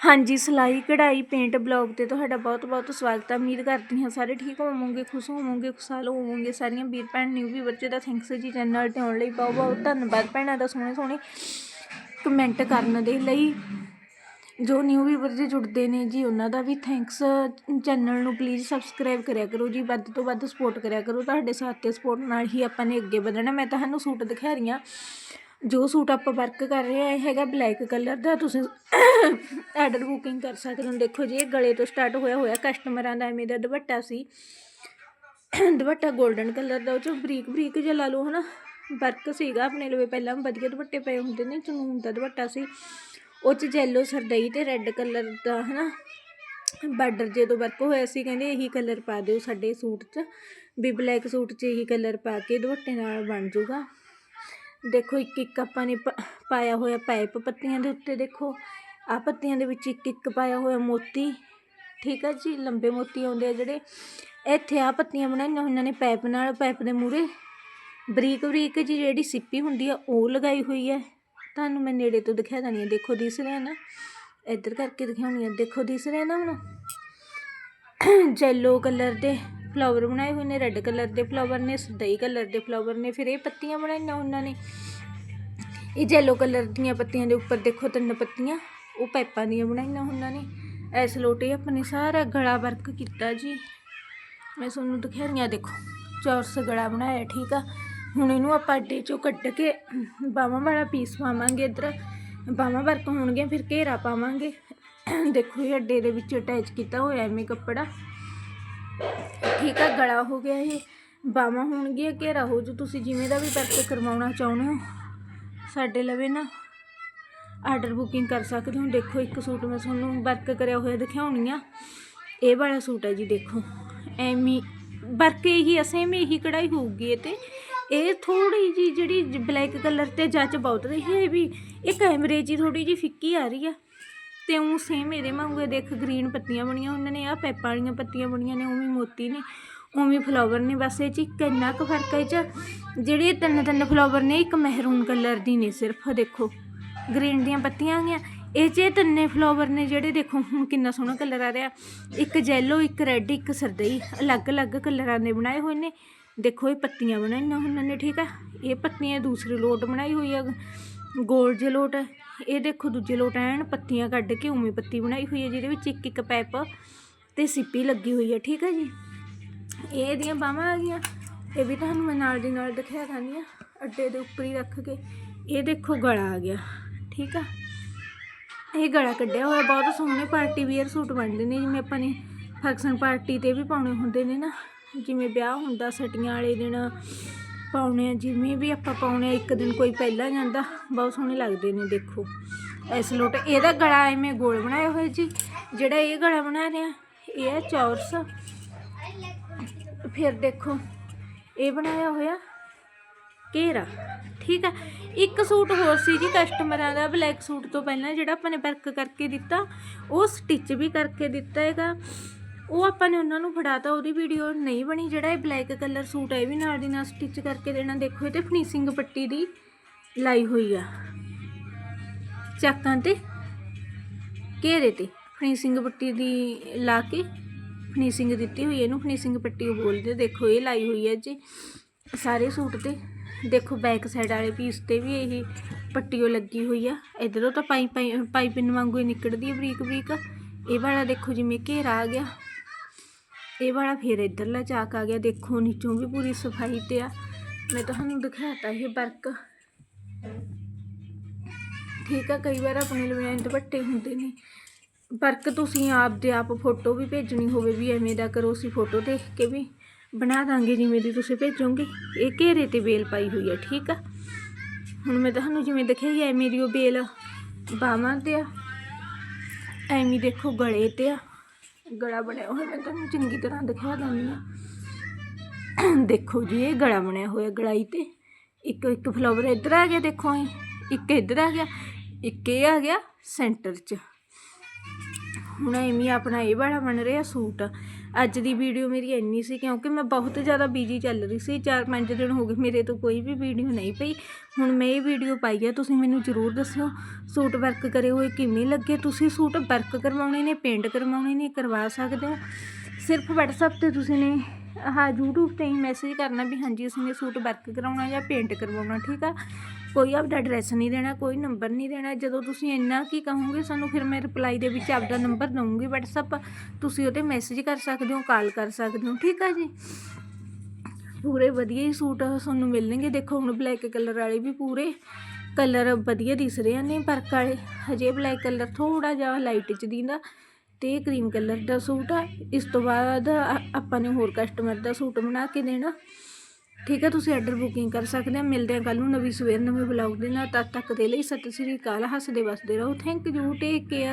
ਹਾਂਜੀ, ਸਿਲਾਈ, ਕਢਾਈ ਪੇਂਟ ਬਲੌਗ ਤੇ ਤੁਹਾਡਾ ਬਹੁਤ ਬਹੁਤ ਸਵਾਗਤ ਹੈ ਉਮੀਦ ਕਰਦੀ ਹਾਂ ਸਾਰੇ ਠੀਕ ਹੋਵੋਗੇ, ਖੁਸ਼ ਹੋਵੋਗੇ, ਖੁਸ਼ਹਾਲ ਹੋਵੋਗੇ। ਸਾਰੀਆਂ ਵੀਰ ਭੈਣ ਨਿਊ ਵੀ ਬੱਚੇ ਦਾ ਥੈਂਕਸ ਜੀ ਚੈਨਲ ਤੇ ਆਉਣ ਲਈ ਬਹੁਤ ਬਹੁਤ ਧੰਨਵਾਦ ਭੈਣਾਂ ਦਾ ਸੋਹਣੇ ਸੋਹਣੇ ਕਮੈਂਟ ਕਰਨ ਦੇ ਲਈ। ਜੋ ਨਿਊ ਵੀਵਰ ਜੀ ਜੁੜਦੇ ਨੇ ਜੀ, ਉਹਨਾਂ ਦਾ ਵੀ ਥੈਂਕਸ ਚੈਨਲ ਨੂੰ ਪਲੀਜ਼ ਸਬਸਕ੍ਰਾਈਬ ਕਰਿਆ ਕਰੋ ਜੀ। ਵੱਧ ਤੋਂ ਵੱਧ ਸਪੋਰਟ ਕਰਿਆ ਕਰੋ। ਤੁਹਾਡੇ ਸਾਥ ਤੇ ਸਪੋਰਟ ਨਾਲ ਹੀ ਆਪਾਂ ਨੇ ਅੱਗੇ ਵਧਣਾ। ਮੈਂ ਤੁਹਾਨੂੰ ਸੂਟ ਦਿਖਾ ਰਹੀ ਹਾਂ। ਜੋ ਸੂਟ ਆਪਾਂ ਵਰਕ ਕਰ ਰਹੇ ਆ ਇਹ ਹੈਗਾ ਬਲੈਕ ਕਲਰ ਦਾ। ਤੁਸੀਂ ਆਰਡਰ ਬੁਕਿੰਗ ਕਰ ਸਕਦੇ ਹੋ। ਦੇਖੋ ਜੀ, ਇਹ ਗਲੇ ਤੋਂ ਸਟਾਰਟ ਹੋਇਆ ਹੋਇਆ ਕਸਟਮਰਾਂ ਦਾ ਐਵੇਂ ਦਾ ਦੁਪੱਟਾ ਸੀ। ਦੁਪੱਟਾ 골ਡਨ ਕਲਰ ਦਾ, ਉਹ ਚ ਬਰੀਕ ਬਰੀਕ ਜਿਹਾ ਲਾ ਲਓ, ਹਨਾ। ਵਰਕ ਸੀਗਾ ਆਪਣੇ ਲਵੇ, ਪਹਿਲਾਂ ਵਧੀਆ ਦੁਪੱਟੇ ਪਏ ਹੁੰਦੇ ਨੇ ਚਨੂਨ ਦਾ ਦੁਪੱਟਾ ਸੀ। ਉਹ ਚ ਜੈਲੋ ਸਰਦਈ ਤੇ ਰੈੱਡ ਕਲਰ ਦਾ, ਹਨਾ। ਬਾਰਡਰ ਜਦੋਂ ਵਰਕ ਹੋਇਆ ਸੀ, ਕਹਿੰਦੇ ਇਹੀ ਕਲਰ ਪਾ ਦਿਓ ਸਾਡੇ ਸੂਟ 'ਚ। ਵੀ ਬਲੈਕ ਸੂਟ 'ਚ ਇਹੀ ਕਲਰ ਪਾ ਕੇ ਦੁਪੱਟੇ ਨਾਲ ਬਣ ਜਾਊਗਾ ਦੇਖੋ ਇੱਕ ਇੱਕ ਆਪਾਂ ਨੇ ਪਾਇਆ ਹੋਇਆ ਪਾਈਪ ਪੱਤੀਆਂ ਦੇ ਉੱਤੇ ਦੇਖੋ। ਆ ਪੱਤੀਆਂ ਦੇ ਵਿੱਚ ਇੱਕ ਇੱਕ ਪਾਇਆ ਹੋਇਆ ਮੋਤੀ। ਠੀਕ ਆ ਜੀ, ਲੰਬੇ ਮੋਤੀ ਆਉਂਦੇ ਆ ਜਿਹੜੇ। ਇੱਥੇ ਆ ਪੱਤੀਆਂ ਬਣਾਈਆਂ ਉਹਨਾਂ ਨੇ ਪਾਈਪ ਨਾਲ, ਪਾਈਪ ਦੇ ਮੂਹਰੇ। ਬਰੀਕ ਬਰੀਕ ਜੀ ਜਿਹੜੀ ਸਿੱਪੀ ਹੁੰਦੀ ਆ, ਉਹ ਲਗਾਈ ਹੋਈ ਹੈ ਤੁਹਾਨੂੰ ਮੈਂ ਨੇੜੇ ਤੋਂ ਦਿਖਾ ਦਣੀ ਆ ਦੇਖੋ, ਦਿਸ ਰਿਹਾ ਨਾ? ਇੱਧਰ ਕਰਕੇ ਦਿਖਾਉਣੀ ਆ। ਦੇਖੋ, ਦਿਸ ਰਿਹਾ ਨਾ ਹੁਣ? ਜੈਲੋ ਕਲਰ ਦੇ। ਫਲਾਵਰ ਬਣਾਏ ਹੋਏ ਨੇ ਰੈੱਡ ਕਲਰ ਦੇ ਫਲਾਵਰ ਨੇ, ਸਦਈ ਕਲਰ ਦੇ ਫਲਾਵਰ ਨੇ, ਫਿਰ ਇਹ ਪੱਤੀਆਂ ਬਣਾਈਆਂ ਉਹਨਾਂ ਨੇ। ਇਹ ਜੈਲੋ ਕਲਰ ਦੀਆਂ ਪੱਤੀਆਂ ਦੇ ਉੱਪਰ ਦੇਖੋ ਤਿੰਨ ਪੱਤੀਆਂ, ਉਹ ਪਾਈਪਾਂ ਦੀਆਂ ਬਣਾਈਆਂ ਉਹਨਾਂ ਨੇ। ਐਸ ਲੋਟੇ ਆਪਣੇ ਸਾਰਾ ਗਲਾ ਵਰਕ ਕੀਤਾ ਜੀ। ਮੈਂ ਤੁਹਾਨੂੰ ਦਿਖਾਈਆਂ ਦੇਖੋ, ਚੌਰਸ ਗਲਾ ਬਣਾਇਆ, ਠੀਕ ਆ। ਹੁਣ ਇਹਨੂੰ ਆਪਾਂ ਅੱਡੇ ਚੋਂ ਕੱਢ ਕੇ ਬਾਹਾਂ ਵਾਲਾ ਪੀਸ ਪਾਵਾਂਗੇ ਇੱਧਰ। ਬਾਹਾਂ ਵਰਕ ਹੋਣਗੀਆਂ, ਫਿਰ ਘੇਰਾ ਪਾਵਾਂਗੇ। ਦੇਖੋ ਇਹ ਅੱਡੇ ਦੇ ਵਿੱਚ ਅਟੈਚ ਕੀਤਾ ਹੋਇਆ ਐਵੇਂ ਕੱਪੜਾ। ਠੀਕ ਆ, ਗਲਾ ਹੋ ਗਿਆ ਇਹ, ਬਾਹਾਂ ਹੋਣਗੀਆਂ ਘੇਰਾ ਹੋ ਜੂ ਤੁਸੀਂ ਜਿਵੇਂ ਦਾ ਵੀ ਵਰਕ ਕਰਵਾਉਣਾ ਚਾਹੁੰਦੇ ਹੋ। ਸਾਡੇ ਲਵੇ ਨਾ ਆਰਡਰ ਬੁਕਿੰਗ ਕਰ ਸਕਦੇ ਹੋ। ਦੇਖੋ, ਇੱਕ ਸੂਟ ਮੈਂ ਤੁਹਾਨੂੰ ਵਰਕ ਕਰਿਆ ਹੋਇਆ ਦਿਖਾਉਣੀ ਆ। ਇਹ ਵਾਲਾ ਸੂਟ ਹੈ ਜੀ, ਦੇਖੋ। ਐਵੇਂ ਵਰਕ ਇਹੀ ਸੇਮ ਇਹੀ ਕਢਾਈ ਹੋਊਗੀ ਇਹ ਤੇ। ਇਹ ਥੋੜੀ ਜੀ ਜਿਹੜੀ ਬਲੈਕ ਕਲਰ ਤੇ ਜੱਚ ਬਹੁਤ ਰਹੀ ਹੈ ਵੀ ਇਹ ਕੈਮਰੇ 'ਚ ਥੋੜੀ ਜੀ ਫਿੱਕੀ ਆ ਰਹੀ ਆ। ਤੇ ਉਹ ਸੇਮ ਇਹਦੇ ਵਾਂਗੂ ਦੇਖ ਗ੍ਰੀਨ ਪੱਤੀਆਂ ਬਣੀਆਂ, ਉਹਨਾਂ ਨੇ ਆ ਪੈਪਾਂ ਵਾਲੀਆਂ ਪੱਤੀਆਂ ਬਣੀਆਂ ਨੇ, ਉਵੇਂ ਮੋਤੀ ਨੇ, ਉਵੇਂ ਫਲਾਵਰ ਨੇ, ਬਸ ਇਹ ਚ ਇੱਕ ਇੰਨਾ ਕੁ ਫ਼ਰਕ ਹੈ ਇਹ ਚ, ਜਿਹੜੇ ਇਹ ਤਿੰਨ ਤਿੰਨ ਫਲਾਵਰ ਨੇ, ਇੱਕ ਮਹਿਰੂਨ ਕਲਰ ਦੀ ਨੇ ਸਿਰਫ, ਦੇਖੋ ਗ੍ਰੀਨ ਦੀਆਂ ਪੱਤੀਆਂ ਆ ਗਈਆਂ ਇਹ ਚ ਇਹ ਤਿੰਨੇ ਫਲਾਵਰ ਨੇ ਜਿਹੜੇ, ਦੇਖੋ, ਹੁਣ ਕਿੰਨਾ ਸੋਹਣਾ ਕਲਰ ਆ ਰਿਹਾ, ਇੱਕ ਜੈਲੋ ਇੱਕ ਰੈੱਡ ਇੱਕ ਸਰਦਈ ਅਲੱਗ-ਅਲੱਗ ਕਲਰਾਂ ਦੇ ਬਣਾਏ ਹੋਏ ਨੇ, ਦੇਖੋ ਇਹ ਪੱਤੀਆਂ ਬਣਾਈਆਂ ਉਹਨਾਂ ਨੇ, ਠੀਕ ਆ, ਇਹ ਪੱਤੀਆਂ ਦੂਸਰੇ ਲੋਟ ਬਣਾਈ ਹੋਈ ਆ ਗੋਲ ਜੇ ਲੋਟ ਇਹ ਦੇਖੋ ਦੂਜੇ ਲੋਟ ਐਨ ਪੱਤੀਆਂ ਕੱਢ ਕੇ ਉਵੇਂ ਪੱਤੀ ਬਣਾਈ ਹੋਈ ਹੈ, ਜਿਹਦੇ ਵਿੱਚ ਇੱਕ ਇੱਕ ਪੈਪ ਤੇ ਸਿੱਪੀ ਲੱਗੀ ਹੋਈ ਹੈ, ਠੀਕ ਹੈ ਜੀ। ਇਹ ਇਹਦੀਆਂ ਬਾਹਾਂ ਆ ਗਈਆਂ। ਇਹ ਵੀ ਤੁਹਾਨੂੰ ਮੈਂ ਨਾਲ ਦੀ ਨਾਲ ਦਿਖਾ ਦਾਂਗੀ ਆ ਅੱਡੇ ਦੇ ਉੱਪਰ ਹੀ ਰੱਖ ਕੇ। ਇਹ ਦੇਖੋ ਗਲਾ ਆ ਗਿਆ, ਠੀਕ ਆ। ਇਹ ਗਲਾ ਕੱਢਿਆ ਹੋਇਆ, ਬਹੁਤ ਸੋਹਣੇ ਪਾਰਟੀ ਵੀਅਰ ਸੂਟ ਬਣਦੇ ਨੇ, ਜਿਵੇਂ ਆਪਾਂ ਨੇ ਫੰਕਸ਼ਨ ਪਾਰਟੀ ਤੇ ਵੀ ਪਾਉਣੇ ਹੁੰਦੇ ਨੇ ਨਾ। ਜਿਵੇਂ ਵਿਆਹ ਹੁੰਦਾ, ਸਟੀਆਂ ਵਾਲੇ ਦਿਨ ਪਾਉਣੇ ਆ, ਜਿਵੇਂ ਵੀ ਆਪਾਂ ਪਾਉਣੇ ਆ, ਇੱਕ ਦਿਨ ਕੋਈ ਪਹਿਲਾਂ ਜਾਂਦਾ, ਬਹੁਤ ਸੋਹਣੇ ਲੱਗਦੇ ਨੇ, ਦੇਖੋ। ਇਸ ਲੋਟ ਇਹਦਾ ਗਲਾ ਐਵੇਂ ਗੋਲ ਬਣਾਇਆ ਹੋਇਆ ਜੀ, ਜਿਹੜਾ ਇਹ ਗਲਾ ਬਣਾ ਰਿਹਾ ਇਹ ਹੈ ਚੌਰਸ। ਫਿਰ ਦੇਖੋ, ਇਹ ਬਣਾਇਆ ਹੋਇਆ ਘੇਰਾ, ਠੀਕ ਆ? ਇੱਕ ਸੂਟ ਹੋਰ ਸੀ ਜੀ ਕਸਟਮਰਾਂ ਦਾ, ਬਲੈਕ ਸੂਟ ਤੋਂ ਪਹਿਲਾਂ ਜਿਹੜਾ ਆਪਾਂ ਨੇ ਵਰਕ ਕਰਕੇ ਦਿੱਤਾ, ਉਹ ਸਟਿਚ ਵੀ ਕਰਕੇ ਦਿੱਤਾ ਹੈਗਾ। ਉਹ ਆਪਾਂ ਨੇ ਉਹਨਾਂ ਨੂੰ ਫੜਾਤਾ, ਉਹਦੀ ਵੀਡੀਓ ਨਹੀਂ ਬਣੀ, ਜਿਹੜਾ ਇਹ ਬਲੈਕ ਕਲਰ ਸੂਟ ਹੈ ਇਹ ਵੀ ਨਾਲ ਦੀ ਨਾਲ ਸਟਿਚ ਕਰਕੇ ਦੇਣਾ। ਦੇਖੋ, ਇਹ ਤੇ ਫਿਨਿਸ਼ਿੰਗ ਪੱਟੀ ਦੀ ਲਾਈ ਹੋਈ ਆ। ਚੱਕਾਂ ਤੇ, ਘੇਰੇ ਤੇ ਫਿਨਿਸ਼ਿੰਗ ਪੱਟੀ ਦੀ ਲਾ ਕੇ ਫਿਨਿਸ਼ਿੰਗ ਦਿੱਤੀ ਹੋਈ ਇਹਨੂੰ ਫਿਨਿਸ਼ਿੰਗ ਪੱਟੀ ਬੋਲਦੇ ਦੇਖੋ, ਇਹ ਲਾਈ ਹੋਈ ਹੈ ਜੀ, ਸਾਰੇ ਸੂਟ ਤੇ। ਦੇਖੋ ਬੈਕ ਸਾਈਡ ਵਾਲੇ ਪੀਸ ਤੇ ਵੀ ਇਹ ਪੱਟੀਓ ਲੱਗੀ ਹੋਈ ਆ। ਇਧਰੋਂ ਤਾਂ ਪਾਈ ਪਾਈ ਪਾਈਪਿੰਗ ਵਾਂਗੂ ਹੀ ਨਿਕਲਦੀ ਹੈ ਬਰੀਕ ਬਰੀਕ ਇਹ ਵਾਲਾ ਦੇਖੋ ਜਿਵੇਂ ਘੇਰਾ ਆ ਗਿਆ। ਇਹ ਵਾਲਾ ਫਿਰ ਇਧਰਲਾ ਚਾਕ ਆ ਗਿਆ। ਦੇਖੋ, ਨੀਚੋਂ ਵੀ ਪੂਰੀ ਸਫ਼ਾਈ ਤੇ ਆ। ਮੈਂ ਤੁਹਾਨੂੰ ਦਿਖਾਤਾ ਇਹ ਵਰਕ। ਠੀਕ ਆ, ਕਈ ਵਾਰ ਆਪਣੇ ਲਵੇਨ ਦੁਪੱਟੇ ਹੁੰਦੇ ਨੇ। ਵਰਕ ਤੁਸੀਂ ਆਪ ਦੇ ਆਪ ਫੋਟੋ ਵੀ ਭੇਜਣੀ ਹੋਵੇ ਵੀ ਐਵੇਂ ਦਾ ਕਰੋ, ਅਸੀਂ ਫੋਟੋ ਦੇਖ ਕੇ ਵੀ ਬਣਾ ਦਾਂਗੇ, ਜਿਵੇਂ ਦੀ ਤੁਸੀਂ ਭੇਜੋਗੇ। ਇਹ ਘੇਰੇ ਤੇ ਬੇਲ ਪਾਈ ਹੋਈ ਹੈ ਠੀਕ ਆ? ਹੁਣ ਮੈਂ ਤੁਹਾਨੂੰ ਜਿਵੇਂ ਦਿਖਾਈ ਐਵੇਂ ਦੀ ਉਹ ਬੇਲ ਬਾਹਾਂ ਤੇ ਆ। ਐਵੇਂ ਦੇਖੋ, ਗਲੇ ਤੇ ਆ। ਗਲਾ ਬਣਿਆ ਹੋਇਆ, ਮੈਂ ਤੁਹਾਨੂੰ ਚੰਗੀ ਤਰ੍ਹਾਂ ਦਿਖਾ ਦਿੰਦੀ ਆ ਦੇਖੋ ਜੀ, ਇਹ ਗਲਾ ਬਣਿਆ ਹੋਇਆ ਗਲਾਈ ਤੇ। ਇੱਕ ਇੱਕ ਫਲਾਵਰ ਇੱਧਰ ਆ ਗਿਆ, ਦੇਖੋ ਇਹ। ਇੱਕ ਇੱਧਰ ਆ ਗਿਆ, ਇੱਕ ਇਹ ਆ ਗਿਆ ਸੈਂਟਰ 'ਚ। ਹੁਣ ਐਵੇਂ ਆਪਣਾ ਇਹ ਵਾਲਾ ਬਣ ਰਿਹਾ ਸੂਟ। ਅੱਜ ਦੀ ਵੀਡੀਓ ਮੇਰੀ ਇੰਨੀ ਸੀ ਕਿਉਂਕਿ ਮੈਂ ਬਹੁਤ ਜ਼ਿਆਦਾ ਬਿਜ਼ੀ ਚੱਲ ਰਹੀ ਸੀ 4-5 ਦਿਨ ਹੋ ਗਏ ਮੇਰੇ ਤੋਂ ਕੋਈ ਵੀ ਵੀਡੀਓ ਨਹੀਂ ਪਈ। ਹੁਣ ਮੈਂ ਇਹ ਵੀਡੀਓ ਪਾਈ ਹੈ ਤੁਸੀਂ ਮੈਨੂੰ ਜ਼ਰੂਰ ਦੱਸਿਓ। ਸੂਟ ਵਰਕ ਕਰੇ ਹੋਏ ਕਿਵੇਂ ਲੱਗੇ? ਤੁਸੀਂ ਸੂਟ ਵਰਕ ਕਰਵਾਉਣੇ ਨੇ ਪੇਂਟ ਕਰਵਾਉਣੇ ਨੇ, ਕਰਵਾ ਸਕਦੇ ਹੋ? ਸਿਰਫ WhatsApp ਤੇ ਤੁਸੀਂ ਨੇ ਹਾਂ YouTube ਤੇ ਹੀ ਮੈਸੇਜ ਕਰਨਾ ਵੀ ਹਾਂਜੀ, ਅਸੀਂ ਨੇ ਸੂਟ ਵਰਕ ਕਰਾਉਣਾ ਜਾਂ ਪੇਂਟ ਕਰਵਾਉਣਾ, ਠੀਕ ਆ? ਕੋਈ ਆਪਦਾ ਐਡਰੈਸ ਨਹੀਂ ਦੇਣਾ, ਕੋਈ ਨੰਬਰ ਨਹੀਂ ਦੇਣਾ। ਜਦੋਂ ਤੁਸੀਂ ਇੰਨਾ ਕੀ ਕਹੋਗੇ, ਸਾਨੂੰ ਫਿਰ ਮੈਂ ਰਿਪਲਾਈ ਦੇ ਵਿੱਚ ਆਪਦਾ ਨੰਬਰ ਦਊਂਗੀ, WhatsApp ਤੁਸੀਂ ਉਹਤੇ ਮੈਸੇਜ ਕਰ ਸਕਦੇ ਹੋ ਕਾਲ ਕਰ ਸਕਦੇ ਹੋ, ਠੀਕ ਆ ਜੀ? ਪੂਰੇ ਵਧੀਆ ਹੀ ਸੂਟ ਤੁਹਾਨੂੰ ਮਿਲਣਗੇ। ਦੇਖੋ, ਹੁਣ ਬਲੈਕ ਕਲਰ ਵਾਲੇ ਵੀ ਪੂਰੇ ਕਲਰ ਵਧੀਆ ਦਿਸ ਰਹੇ ਨੇ ਵਰਕ ਵਾਲੇ। ਹਜੇ ਬਲੈਕ ਕਲਰ ਥੋੜਾ ਜਿਹਾ ਲਾਈਟ ਚ ਦਿੰਦਾ ਤੇ ਕਰੀਮ ਕਲਰ ਦਾ ਸੂਟ ਆ। ਇਸ ਤੋਂ ਬਾਅਦ ਆਪਾਂ ਨੇ ਹੋਰ ਕਸਟਮਰ ਦਾ ਸੂਟ ਬਣਾ ਕੇ ਦੇਣਾ। ਠੀਕ ਹੈ, ਤੁਸੀਂ ਆਰਡਰ ਬੁਕਿੰਗ ਕਰ ਸਕਦੇ ਹੋ। ਮਿਲਦੇ ਆ ਕੱਲ ਨੂੰ ਨਵੀਂ ਸਵੇਰ ਨਵੇਂ ਬਲੌਗ ਦੇ ਨਾਲ। ਤਦ ਤੱਕ ਦੇ ਲਈ ਸਤਿ ਸ੍ਰੀ ਅਕਾਲ। ਹੱਸਦੇ ਵਸਦੇ ਰਹੋ। Thank you take care